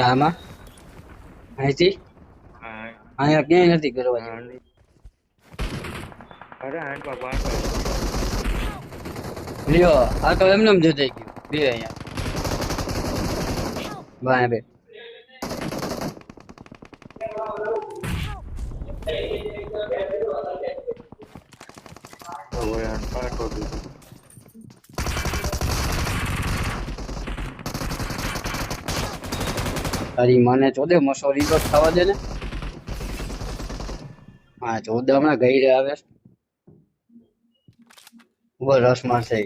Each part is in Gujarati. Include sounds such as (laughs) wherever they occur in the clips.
આમાં? અહીંથી? અહીંયા ક્યાંય નથી કરવા. અરે પાછળ લ્યો આ તો એમને જતાઈ ગયું. બે અહીંયા. બાય બે. પાછો દીધો. તારી મને ચોદે મસોરી તો થવા દે ને. હા, ચોદે હમણાં ગઈ રહ્યા આવે. ઊભો રસ મારશે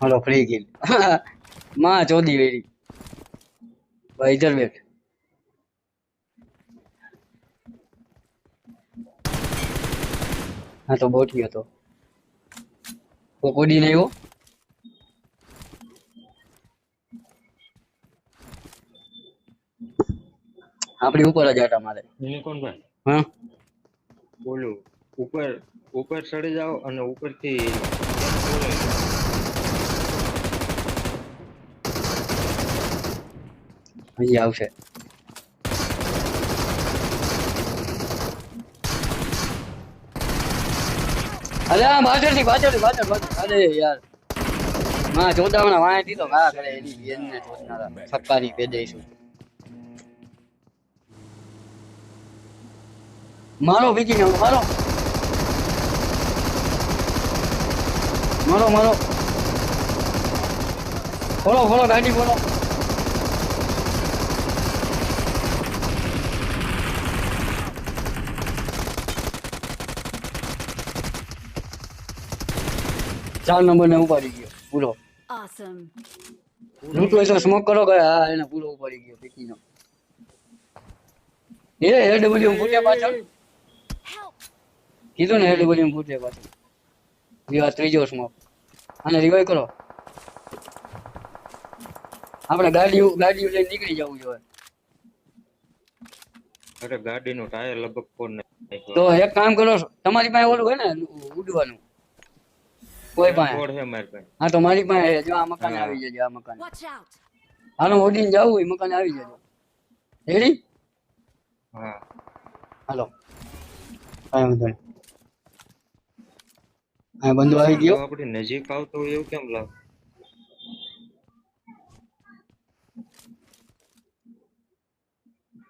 હલો, ફ્રી કિલ. (laughs) માં ચોદી વેરી. ભાઈ ઇધર બેઠ. હા, તો બોટી હતો કોકોડી નહીં આપણી ઉપર જ આટા મારે. કોણ ભાઈ? હા? બોલું ઉપર ઉપર ચડી જાઓ અને ઉપરથી અહીં આવશે. અરે આ પાછળથી પાછળથી પાછળ પાછળ. અરે યાર. માં જોતા વાંહે દીધો ઘા કરે એની બેનને જોતનારા સક્કાની પેદાઈશું. મારો બીજી ગયો મારો. મારો મારો. ફોડો ફોડો ગાડી ફોડો ચાર નંબર ને ઉપાડી ગયો પૂરો. લૂંટો હોય તો સ્મોક કરો કે હા એને પૂરો ઉપાડી ગયો પીકીનો એ ડબલ્યુ ફૂટ્યા પાછળ! કીધું ને એડબલ્યુ ફૂટ્યા પાછું. વિવા ત્રીજો સ્મોક આને રિવાઈવ કરો. આપણે ગાડી ગાડીઓ લઈને નીકળી જવું જોઈએ. અરે ગાડીનું ટાયર લગભગ ફોડ તો એક કામ કરો તમારી પાસે ઓલું હોય ને ઉડવાનું. કોઈ પાસે. ફોડ છે મારી પાસે. હા તો મારી પાસે છે. જો આ મકાન આવી જજો આ મકાન. હાલો ઉડીને જવું હોય મકાન આવી જજો. રેડી હા. હાલો. કાંઈ વાંધો નહીં. હા બંધુ આવી ગયો તો આપણી નજીક આવતો હોય એવું કેમ લાવ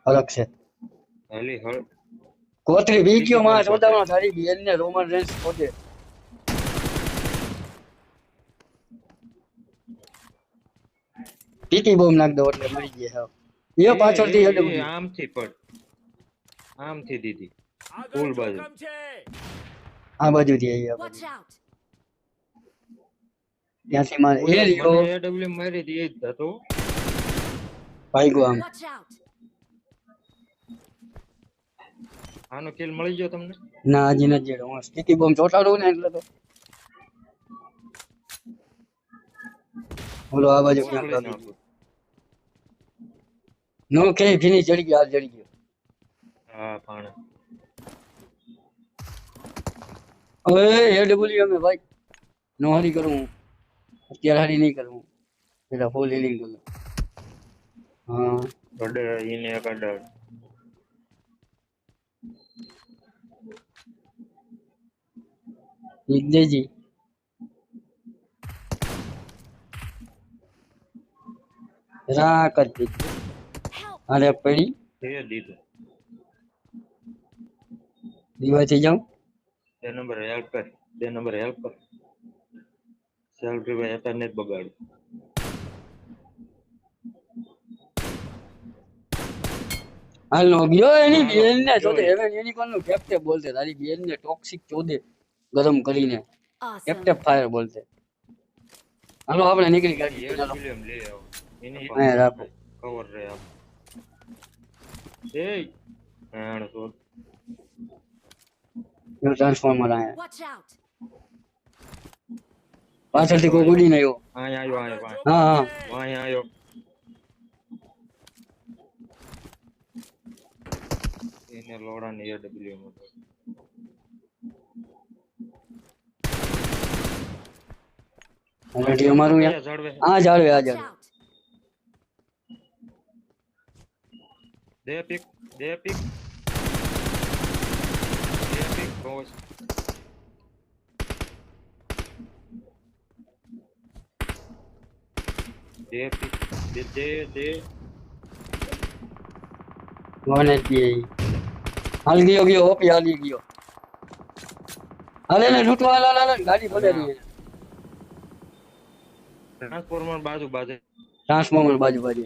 ફરક છે હાલી હળ કોથળી બી ગયો માં ચોદામાં તારી બેન ને રોમન રેન્સ પોતે ટીટી બોમ્બ નાખ દો એટલે મરી ગયા હાવ એ પાછળથી હેડ એ, એ, આમથી પડ આમથી દીધી ફૂલ બાજુ આ બાજુથી આવી આપણે બાજુ! ત્યાંથી મારે એ રહ્યો એડબ્લ્યુ મારી દી જ હતો. ભાગ્યો આમ. આનો કિલ મળી ગયો તમને? ના હજી નથી જેડો હું સ્ટીકી બોમ્બ ચોટાડું ને એટલે તો. બોલો આ બાજુ ક્યાં પકડી નો કે ફિનિશ ચડી ગયો આ ચડી ગયો. હા પાણે. હવે એડબ્લ્યુ અમે ભાઈ નો હરી કરું હું. અત્યારે હરી નહીં કરું પેલા ફૂલ હિલિંગ કરું. હા. ઈને એક અડે. દેજી રાક જ. દીધી! અરે પડી. તે દીધું. દીવાથી જાઉં. બે નંબર હેલ્પ કર. બે નંબર હેલ્પ કર. સેલ્ફ રિવાઇવ હતા ને જ બગાડ હાલ નો ગયો એની બેન ને જોતે હવે એની કોનું કેપ્ટે બોલતે તારી બેન ને ટોક્સિક ચોદે ગરમ કરીને. કેપ્ટે ફાયર બોલતે. હાલો આપણે નીકળી ગાડી. એ ચાલો લઈ આવો. એની રાખો. કવર રે આપ એ આણ ये रहा है। बात चलती को गोली नहीं हो। हाँ यहाँ आयो आयो हाँ हाँ। वहाँ यहाँ आयो। इन्हें लोड ऑन है डब्ल्यू में ऑलरेडी हमारू यार हाँ जाड़वे आ जाड़वे। दे पिक दे पिक। 8. Где ты? Где, где? મને દે હાલ ગયો ગયો ઓપી હાલી ગયો હાલે ને લૂટવા હાલ હાલ ગાડી પડાવી ટ્રાન્સફોર્મર બાજુ બાજુ ટ્રાન્સફોર્મર બાજુ બાજુ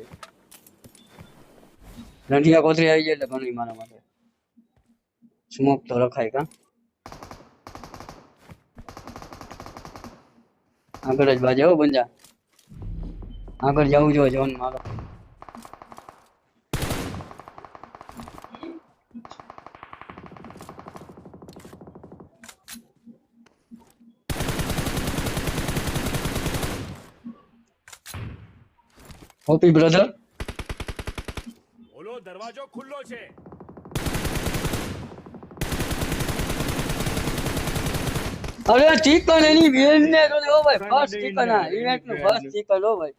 રંઢિયા કોથરી આવી જાય એટલે ઘણી મારા માટે સ્મોક તો રખાય કા આગળ જ બાજે હો બંજા. આગળ જવું જોઈએ જોન મારો. હોપી બ્રધર? ઓલો દરવાજો ખુલ્લો છે. અરે ચિકન એની બેન ને તો ઓ ભાઈ ફર્સ્ટ ચિકન આ ઇવેન્ટનું ફર્સ્ટ ચિકન ઓ ભાઈ.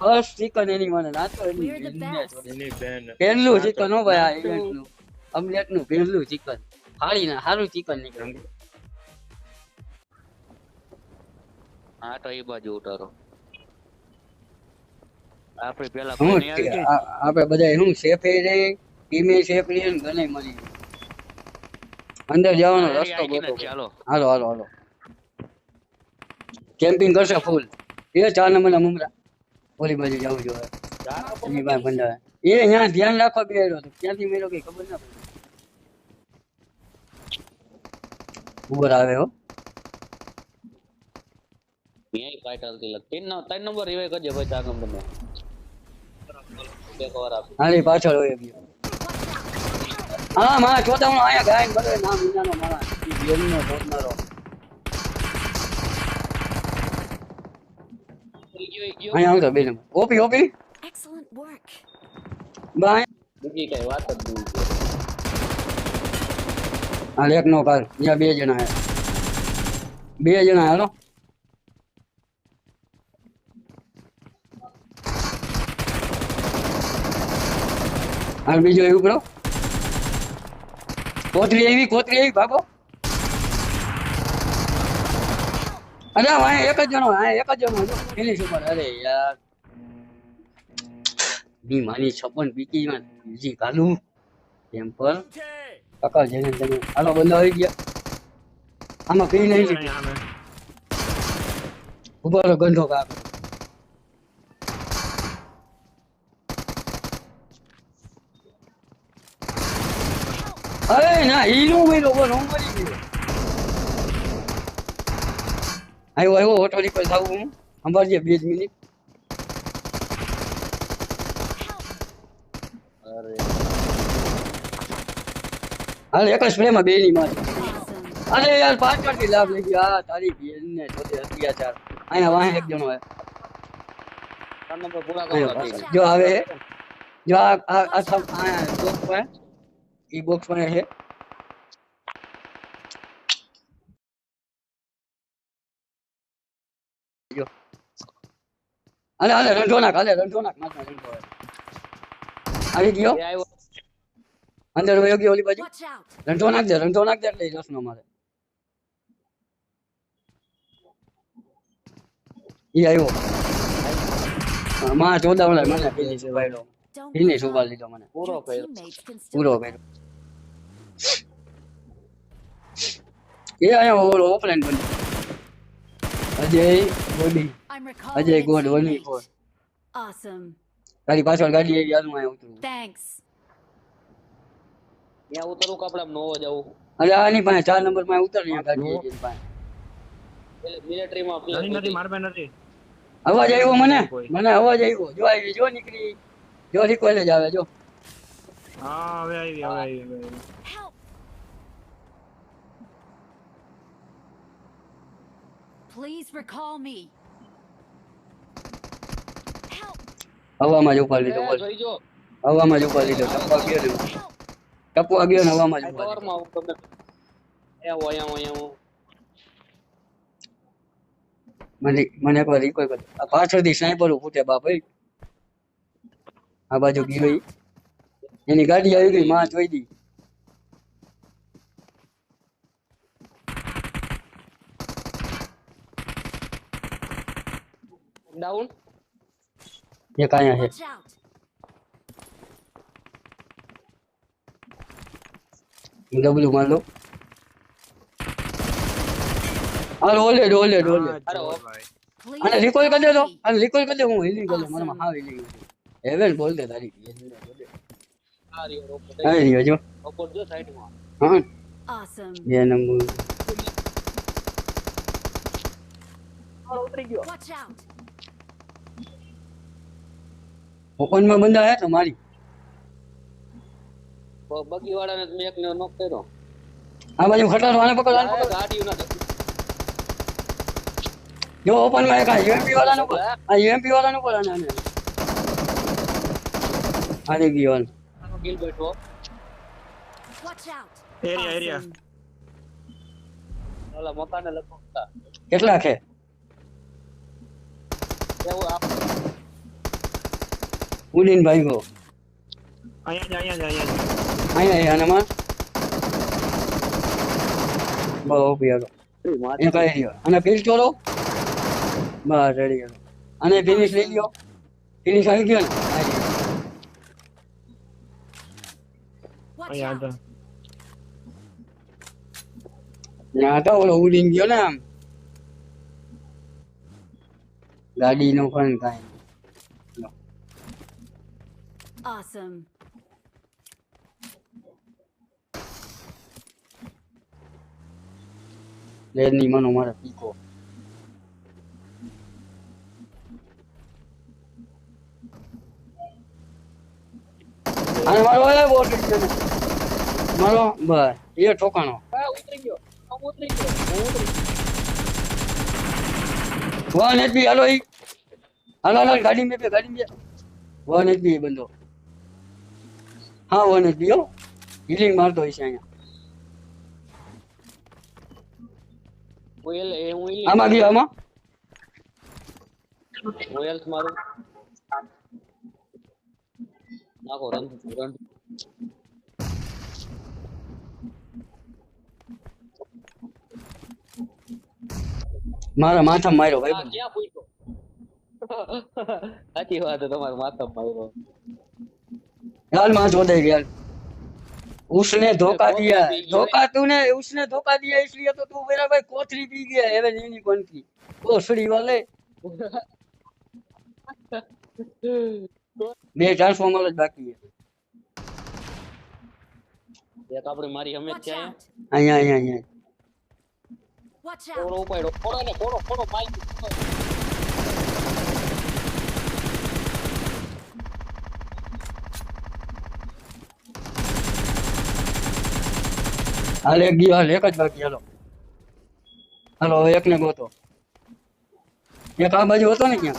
ફર્સ્ટ ચિકન એની મને ના તો એની બેન ને એની બેન. પહેલું ચિકન હો ભાઈ આ ઇવેન્ટનું અમલેટનું. પહેલું ચિકન ફાડી ના સારું ચિકન નીકળ્યું હા તો એ બાજુ ઉતારો. આપણે પેલા નહીં આવી ગઈ? આપણે બધા શું એ રે ટીમે સેફ રે ને ગણે મળી અંદર જવાનો રસ્તો ગોતો ચાલો હાલો હાલો હાલો. કેમ્પિંગ કરશે ફૂલ એ ચાર નંબરના મુમરા ઓલી બાજુ જવું જોઈએ એની પાસે બંધાવે એ અહીંયા ધ્યાન રાખવા બે રહ્યો હતો. ક્યાંથી મેળો કઈ ખબર ના પડી. ઉબર આવે હો મેં લાગ ત્રણ ત્રણ નંબર રિવાઈ કરજે ભાઈ ચાર નંબર ને એક વાર આપી હાલી પાછળ હોય ગયો હા મારા ચોથા હું અહીંયા ગાયન બધો નામ વિનાનો મારા. ઈ બેનનો શોધનારો આવું તો બે number OP OP Excellent work. Bye બીજી કઈ વાત જ નહીં હાલ એક નો કાલ ત્યાં બે જણા હે બે જણા હાલો હાલ બીજો એવું કરો કોતરી આવી કોતરી આવી ભાગો અરે વાય એક જ જણો હા એક જ જણો. ફિનિશ ઉપર અરે યાર. ની માની છપ્પન પીકી માં બીજી કાલુ. ટેમ્પલ છે કાકા જેને તમે હાલો બંધ આવી ગયા. આમાં કઈ નહીં. લીધું. ઊભો રહો ગંધો કાકા અરે ના ઈ નો બોલ હું મરી ગયો આવ્યો આવ્યો ઓટો રિપેર થાવું હું સંભાળજે બે જ મિનિટ અરે હાલ એક જ સ્પ્રેમાં બે ની મારી Awesome. અરે યાર પાછળથી લાભ લઈ ગયો આ તારી બેન ને જોતે અત્યાચાર અહીંયા વાહે એક જણો હે ત્રણ નંબર પૂરા આયો કરવા પાછળ. જો આવે હે. જો આ આ આ સબ આ બોક્સ પર ઈ બોક્સ પર હે જો અલે અલે રંધો નાખ અલે રંધો નાખ નાખ હે. આવી ગયો? એ આવ્યો. અંદર વયો ગયો ઓલી બાજુ? Watch નાખ દે રંધો નાખ દે એટલે રસ નો મારે. ઈ આવ્યો. માં ચોદાવડા મને પેલી છે Don't એને give લીધો મને. પૂરો કર્યો. પૂરો કર્યો. એ અહીંયા ઓલો ઓફલાઈન બન્યો અજય ગોડી અજય ગોડ વન ફોર તારી પાછળ ગાડી આવી હાલમાં ઉતરું થેન્ક્સ ત્યાં ઉતરું કપડા નો જાવ? અરે આની પાસે ચાર નંબરમાં ઉતર ને ગાડી આવી પાસે. એટલે મિલિટરીમાં નથી નથી માર પાસે નથી અવાજ આવ્યો મને? મને અવાજ આવ્યો. જો આવી જો નીકળી. જો રિકોલ જ આવે જો. હા હવે આવી હવે આવી હવે આવી. Help. Please recall me. Help. હવામાં જ ઉપાડી લીધો બોલ હવામાં જ ઉપાડી લીધો ટપવા ગયો ને ટપવા ગયો ને હવામાં જ ઉપાડી લીધો. કવરમાં આવું તમે એ આવો અહીંયા આવો, અહીંયા આવો. મને મને એકવાર રિકોલ કર આ પાછળથી સ્નાઈપર ફૂટે બાપ ભાઈ આ બાજુ ગયો. એની ગાડી આવી ગઈ માં જોઈ દી ડાઉન એક અહીંયા છે Watch out! ડબલું માર લો હાલ અરે ઓ Please અને રિકોલ કરી દે તો. અને રિકોલ કરી દે હું હિલિંગ કરું મને હા હિલિંગ હેવન બોલ દે તારી આ રહ્યો રોબોટ આવી રહ્યો જો રોબોટ જો સાઈડમાં હા Awesome. બે નંબર ઉતરી ગયો Watch out! ઓપનમાં બંધા હે તો મારી બગી વાળાને મેં એકને નોક કર્યો. આ બાજુ ખટારો વાળા પકડ આને પકડ. ગાડી ના જો ઓપનમાં એક આ યુએમપી વાળાનો પર આ યુએમપી વાળાનો પર આને આને. ગયો. કિલ બેઠો. Watch out area area. ઓલા મકાને લગભગ કેટલા છે? એવું આપ ઉડીને ભાગ્યો અહીંયા જ અહીંયા જ અહીંયા જ અહીંયા આને માર બહુ પિયારો એ કઈ રહ્યો અને ફિલ ચોરો બસ રેડી ગયો અને ફિનિશ લઈ લ્યો ફિનિશ આવી ગયો ને આ રહ્યો. Watch અહીંયા out! હતા ત્યાં તો ઓલો ઉડીને ગયો ને આમ ગાડી નો પણ કાંઈ Awesome. લેરની મનો મારે પીકો. અને મારો એ બોટ મારો બસ એ ઠોકાણો. આ ઉતરી ગયો. ઉતરી ગયો. ઉતરી વન એચપી હાલો ઈ. હાલો હાલો ગાડી મેં બે ગાડી બે. વન એચપી બંધો હા વન એચપી હો હિલિંગ મારતો હશે અહીંયા. આમાં ગયો આમાં? હેલ્થ મારું. નાખો રન રન મારા માથા માર્યો ભાઈ. ક્યાં પૂછ્યો (laughs) સાચી વાત તમારે માથા માર્યો. यार माँ चौदह गया उसने धोखा दिया धोखा तूने उसने धोखा दिया इसलिए तो तू मेरा भाई कोथरी पी गया हेवन यूनिकॉर्न की कोसड़ी वाले બે ટ્રાન્સફોર્મર જ બાકી છે એક આપણે મારી અમે Watch ત્યાં out! અહીંયા અહીંયા અહીંયા Watch કોડો out! ઉપાડ્યો કોડો ને કોડો કોડો માઈક હાલ એક ગયો હાલ એક જ બાકી હાલો. હાલો હવે એકને ગોતો. એક આ બાજુ હતો ને ક્યાં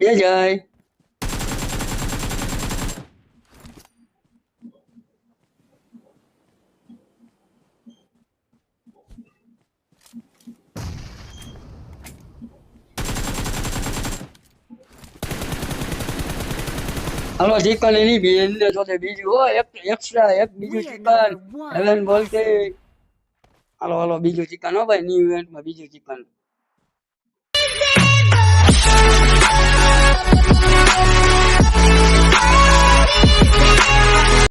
એ જાય. હાલો ચિકન એની બેન ને જોતે બીજું હોય એક એક્સ્ટ્રા એક બીજું ચિકન. હેવન બોલતે હાલો હાલો બીજું ચિકન હો ભાઈ ન્યુ ઇવેન્ટમાં બીજું ચિકન